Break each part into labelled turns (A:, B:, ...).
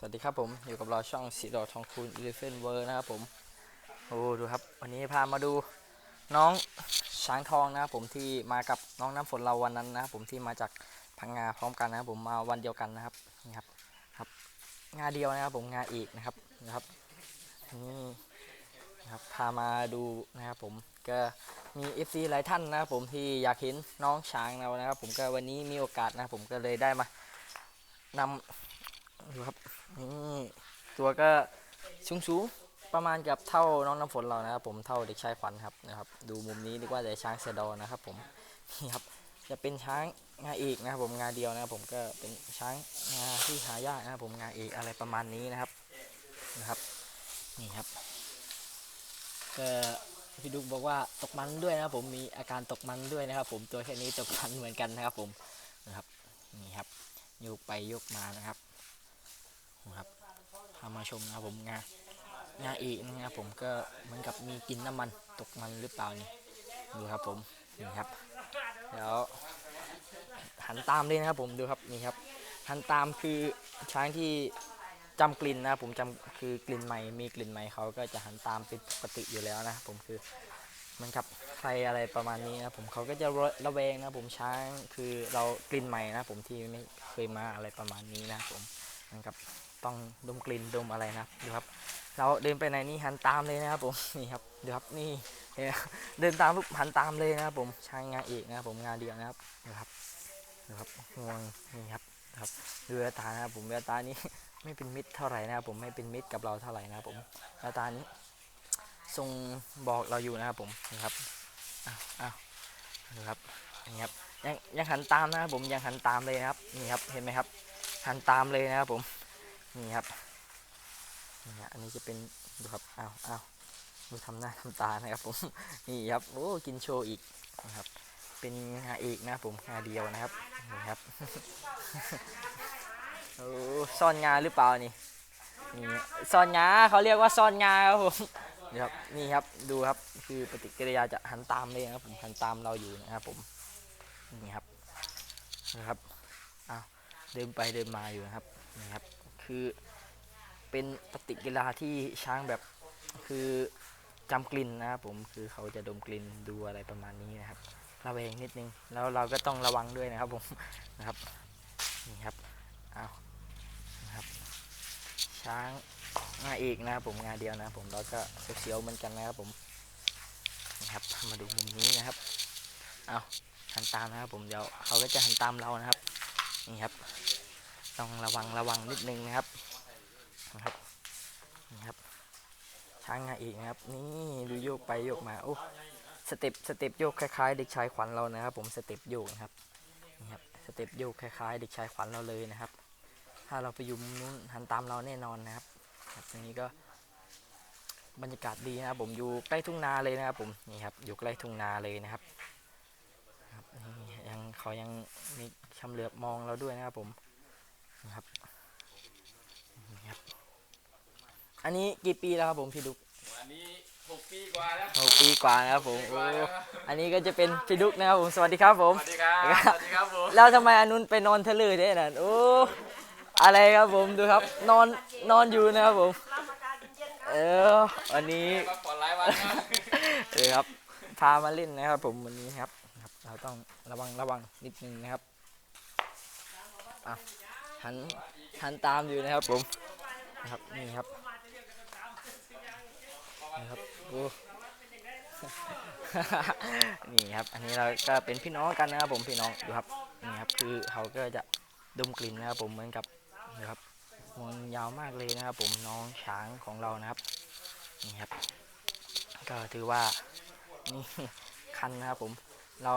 A: สวัสดีครับผมอยู่กับเราช่องสีดอทองคูณอีเลฟเฟนเวอร์นะครับผมโอ้ดูครับ วันนี้พามาดูน้องช้างทองนะครับผมที่มากับน้องน้ำฝนเราวันนั้นนะครับผมที่มาจากพังงาพร้อมกันนะครับผมมาวันเดียวกันนะครับนี่ครับครับงาเดียวนะครับผมงาอีกนะครับนะครับนี่นะครับพามาดูนะครับผมก็มี FC หลายท่านนะครับผมที่อยากเห็นน้องช้างเรานะครับ ผมก็วันนี้มีโอกาสนะครับผมก็เลยได้มานำ ดูครับนี่ตัวก็สูงสูงๆประมาณกับเท่าน้องน้ำฝนเรานะครับผมเท่าเด็กชายขวัญครับนะครับ ดูมุมนี้ดีกว่าแต่ช้างเสยดอนะครับ ผมนี่ครับจะเป็นช้างงาเอกนะครับ ผมงาเดียวนะครับ ผมก็เป็นช้างงาที่หายากนะครับ ผมงาเอกอะไรประมาณนี้นะครับนะครับนี่ครับก็พี่ดุกบอกว่าตกมันด้วยนะครับ ผมมีอาการตกมันด้วยนะครับ ผมตัวแค่นี้ตกมันเหมือนกันนะครับ ผมนะครับนี่ครับโยกไปโยกมานะครับ นะครับพามาชมนะครับผมงางาอีนะครับผมก็เหมือนกับมีกลินน้ำมันตกมันหรือเปล่านี่ดูครับผมนี่ครับเดี๋ยวหันตามเลยนะครับผมดูครับนี่ครับหันตามคือช้างที่จำกลิ่นนะครับผมจำคือกลิ่นใหม่มีกลิ่นใหม่เขาก็จะหันตามเป็นปกติอยู่แล้วนะครับผมคือเหมือนกับใครอะไรประมาณนี้นะครับผมเขาก็จะระแวงนะครับผมช้างคือเรากลิ่นใหม่นะครับผมที่ไม่เคยมาอะไรประมาณนี้นะครับผม นะครับต้องดมกลิ่นดมอะไรนะดูครับ เราเดินไปไหนนี่หันตามเลยนะครับผมนี่ครับดูครับนี่เดินตามปุ๊บหันตามเลยนะครับผมใช้งงาเอกนะครับผมงานเดียวนะครับดูครับดูครับงวงนี่ครับครับดูแววตานะครับผมแววตานี้ไม่เป็นมิตรเท่าไหร่นะครับผมไม่เป็นมิตรกับเราเท่าไหร่นะครับผมแววตานี้ทรงบอกเราอยู่นะครับผมนี่ครับอ้าวอ้าวดูครับนี่ครับยังยังหันตามนะครับผมยังหันตามเลยนะครับนี่ครับเห็นไหมครับ หันตามเลยนะครับผมนี่ครับนี่ฮะอันนี้จะเป็นดูครับอ้าวอ้าวดูทำหน้าทำตานะครับผมนี่ครับโอ้กินโชว์อีกนะครับ เป็นงาเอกนะครับผมงาเดียวนะครับนี่ครับโอ้ซ่อนงาหรือเปล่านี่นี่ซ่อนงาเขาเรียกว่าซ่อนงาครับผมนี่ครับนี่ครับดูครับคือปฏิกิริยาจะหันตามเลยนะครับผมหันตามเราอยู่นะครับผมนี่ครับนะครับอ้าว เดินไปเดินมาอยู่นะครับนี่ครับ คือเป็นปฏิกิริยาที่ช้างแบบคือจำกลิ่นนะครับผมคือเขาจะดมกลิ่นดูอะไรประมาณนี้นะครับระแวงนิดนึงแล้วเราก็ต้องระวังด้วยนะครับผมนะครับนี่ครับเอานะครับ ช้างงาเอกนะครับผมงาเดียวนะครับผมเราก็เสียวเหมือนกันนะครับผมนะครับมาดูมุมนี้นะครับเอาหันตามนะครับผมเดี๋ยวเขาก็จะหันตามเรานะครับ นี่ครับ ต้องระวังระวังนิดนึงนะครับนะครับนี่ครับช้างงาอีกนะครับ นี่ดูโยกไปโยกมาโอ้สเต็ปสเต็ปโยกคล้ายๆเด็กชายขวัญเรานะครับ ผมสเต็ปโยกนะครับนี่ครับสเต็ปโยกคล้ายๆ เด็กชายขวัญเราเลยนะครับ ถ้าเราไปอยู่มุมนู้นหันตามเราแน่นอนนะครับครับตรงนี้ก็บรรยากาศดีนะครับผมอยู่ใกล้ทุ่งนาเลยนะครับผมนี่ครับอยู่ใกล้ทุ่งนาเลยนะครับ เขายังมีชำเหลือบมองเราด้วยนะครับผมนะครับนี่ครับอันนี้กี่ปีแล้วครับผมพี่ดุก
B: อันนี้หกปีกว่าแล้ว
A: หกปีกว่านะครับผม
B: ก
A: โอ้
B: ว่าแล้วครับ
A: อันนี้ก็จะเป็นพี่ดุกนะครับผมสวัสดีครับผม
B: สวัสดีครับ
A: ครับ
B: สวัสดีครับผม
A: แล้วทำไมอนุนไปนอนทะเลได้น่ะโอ้อะไรครับผมดูครับ นอนนอนอยู่นะครับผมเออวันนี้
B: พักผ่อนหลายวันครับ
A: เออครับพามาเล่นนะครับผมวันนี้ครับครับเราต้อง ระวังระวังนิดนึงนะครับอะหันหันตามอยู่นะครับผมนะครับนี่ครับนี่ครับโอ้นี่ครับ อันนี้เราก็เป็นพี่น้องกันนะครับผมพี่น้องดูครับนี่ครับคือเขาก็จะดมกลิ่นนะครับผมเหมือนกับนะครับงวงยาวมากเลยนะครับ ผมน้องช้างของเรานะครับนี่ครับ ก็ถือว่านี่คันนะครับผมเรา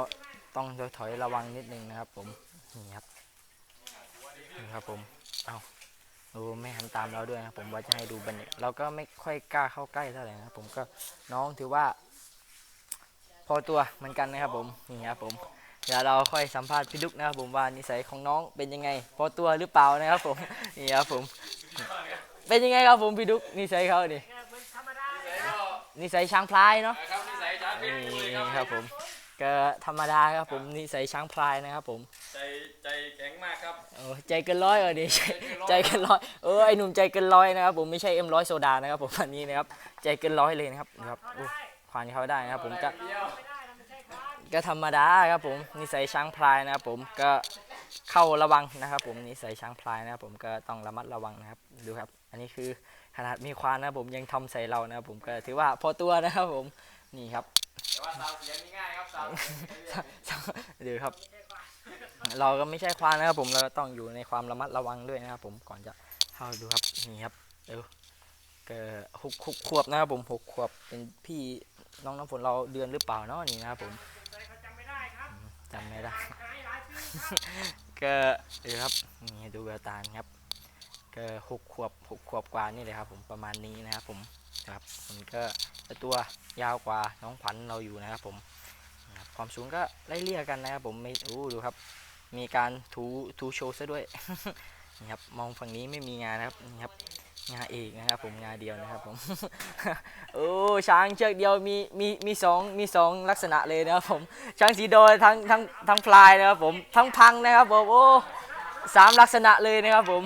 A: ต้องถอยระวังนิดนึงนะครับ ผมนี่ครับนี่ครับผมเอาดูไม่หันตามเราด้วยนะครับผมว่าจะให้ดูบรรยากาศเราก็ไม่ค่อยกล้าเข้าใกล้เท่าไหร่นะผมก็น้องถือว่า พอตัวเหมือนกันนะครับผมนี่ครับผมเดี๋ยวเราค่อยสัมภาษณ์พี่ดุกนะครับผมว่านิสัยของน้องเป็นยังไง พอตัวหรือเปล่านะครับผมนี่ครับผม เป็นยังไงครับผมพี่ดุกนิสัยเขานี่
B: นิ
A: นิสัยช้างพลายเนาะ
B: นี่ครับ
A: ผม ก็ธรรมดาครับผมนิสัยช้างพลายนะครับผม
B: ใจใจแข็งมากครับ
A: โอ้ใจเกินร้อยเออดิใจใจ
B: ใจเกิ
A: เกิน
B: นร้
A: ร้อ
B: อยย
A: เออไอหนุ่มใจเกินร้อยนะครับผมไม่ใช่เอ็มร้อยโซดานะครับผมอันนี้นะครับใจเกินร้อยเลยนะครับนะครับโอ้ควานเขาได้นะครับผมก็
B: เดียว
A: ก็ธรรมดาครับผมนิสัยช้างพลายนะครับผมก็เข้าระวังนะครับผมนิสัยช้างพลายนะครับผมก็ต้องระมัดระวังนะครับดูครับ อันนี้คือขนาดมีควานนะครับผมยังทำใส่เรานะครับผมก็ถือว่าพอตัวนะครับผมนี่ครับ
B: แต่ ว่าสาวเสียงนี่ง่ายครับสาวเสียงเรื่อย
A: ดูครับ เราก็ไม่ใช่ควานนะครับผมเราก็ต้องอยู่ในความระมัดระวังด้วยนะครับผมก่อนจะเข้าดูครับนี่ครับเออก็หกหกขวบนะครับผมหกขวบเป็นพี่น้องน้ำฝนเราเดือนหรือเปล่าเนาะนี่นะครับผม
C: จำไม่ได้ครับ
A: จำไม่ได้
C: หายหลายปีครับ
A: ก็เออครับนี่ดูแววตาครับก็หกขวบหกขวบกว่านี่เลยครับผมประมาณนี้นะครับผม นะครับมันก็ตัวยาวกว่าน้องขวัญเราอยู่นะครับผมนะคบความสูงก็ไล่เลี่ยกันนะครับผมไม่อู้ดูครับ มีการทูทูโชว์ซะด้วยนี่ครับมองฝั่งนี้ไม่มีงานนะครับนี่ครับงาเอกนะครับผมงาเดียวนะครับผมโอ้ช้างเชือกเดียวมีมีมีสองมีสองลักษณะเลยนะครับผมช้างสีโดยทั้งทั้งทั้งพลายนะครับผมทั้งพังนะครับผมโอ้สามลักษณะเลยนะครับผม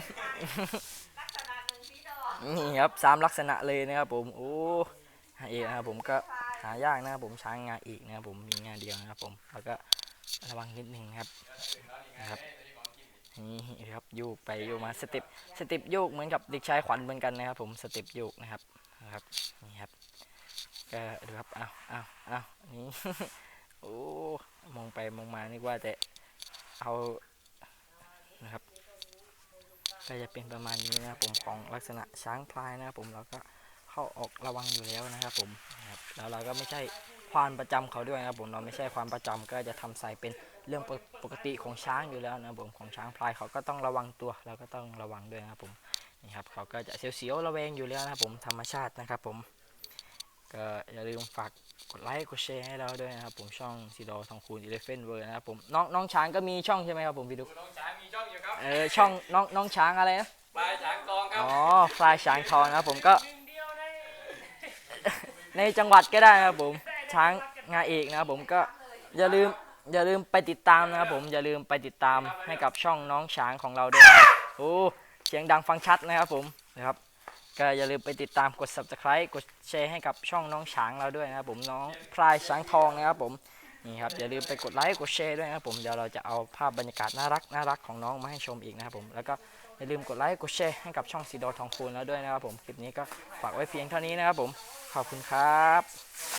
A: นี่ครับสามลักษณะเลยนะครับผมโอ้หาเอกนะครับผมก็หายากนะครับผมช้างงาเอกนะครับผมมีงาเดียวนะครับผมแล้วก็ระวังนิดนึงครับนะครับนี่ครับโยกไปโยกมาสเต็ปสเต็ปโยกเหมือนกับเด็กชายขวัญเหมือนกันนะครับ ผมสเต็ปโยกนะครับนะครับนี่ครับก็ดูครับเอาวอ้าวอ้านี่โอ้มองไปมองมานึกว่าแต่เอานะครับ ก็จะเป็นประมาณนี้นะครับผมของลักษณะช้างพลายนะครับผมเราก็เข้าออกระวังอยู่แล้วนะครับผมนะครับแล้วเราก็ไม่ใช่ควานประจำเขาด้วยนะครับผมเราไม่ใช่ควานประจำก็จะทำใส่เป็นเรื่องปกปกติของช้างอยู่แล้วนะครับผมของช้างพลายเขาก็ต้องระวังตัวเราก็ต้องระวังด้วยนะครับผมนี่ครับเขาก็จะเสียวๆระแวงอยู่แล้วนะครับผมธรรมชาตินะครับผม ก็อย่าลืมฝากกดไลค์กดแชร์ให้เราด้วยนะครับ ผมช่องซีดอทองคูณอีเลฟเฟนเวอร์นะครับผมน้องน้องช้างก็มีช่องใช่ไหมครับผมพี่ดุ๊ก
B: น้องช้างมีช่องอยู่ครับ
A: เออช่องน้องน้องช้างอะไรนะ
B: ปลายช้างทองครับ
A: อ๋อพลายช้างทองนะครับผมก็
C: หนึ่งเดียวใน
A: ในจังหวัดก็ได้นะครับผมช้างงาเอกนะครับผมก็อย่าลืมอย่าลืมไปติดตามนะครับผมอย่าลืมไปติดตามให้กับช่องน้องช้างของเราด้วยนะครับโอ้เสียงดังฟังชัดนะครับผมนะครับ ก็อย่าลืมไปติดตามกด subscribe กดแชร์ให้กับช่องน้องช้างเราด้วยนะครับผมน้องพลายช้างทองนะครับผมนี่ครับอย่าลืมไปกดไลค์กดแชร์ด้วยนะครับผมเดี๋ยวเราจะเอาภาพบรรยากาศน่ารักน่ารักของน้องมาให้ชมอีกนะครับผมแล้วก็อย่าลืมกดไลค์กดแชร์ให้กับช่องสีดอทองคูณแล้วด้วยนะครับผมคลิปนี้ก็ฝากไว้เพียงเท่านี้นะครับผมขอบคุณครับ